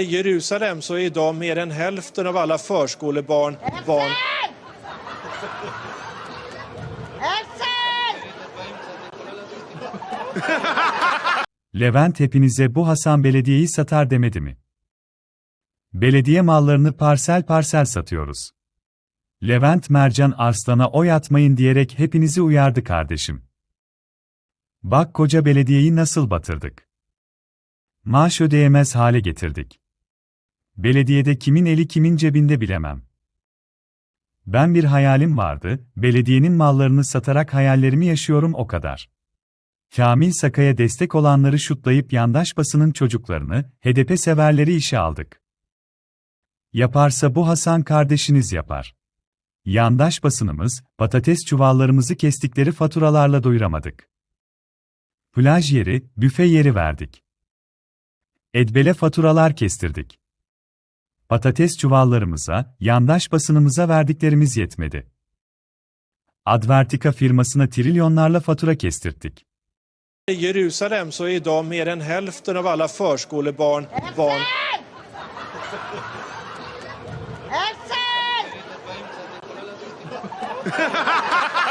I Jerusalem så är idag mer än hälften av alla förskolebarn barn. Levent hepinize bu Hasan belediyeyi satar demedi mi? Belediye mallarını parsel parsel satıyoruz. Levent Mercan Arslan'a oy atmayın diyerek hepinizi uyardı kardeşim. Bak koca belediyeyi nasıl batırdık. Maaş ödeyemez hale getirdik. Belediyede kimin eli kimin cebinde bilemem. Ben bir hayalim vardı, belediyenin mallarını satarak hayallerimi yaşıyorum o kadar. Kamil Sakay'a destek olanları şutlayıp yandaş basının çocuklarını, HDP severleri işe aldık. Yaparsa bu Hasan kardeşiniz yapar. Yandaş basınımız, patates çuvallarımızı kestikleri faturalarla doyuramadık. Plaj yeri, büfe yeri verdik. Edbele faturalar kestirdik. Patates çuvallarımıza, yandaş basınımıza verdiklerimiz yetmedi. Advertika firmasına trilyonlarla fatura kestirttik. I Jerusalem så är idag mer än hälften av alla förskolebarn barn.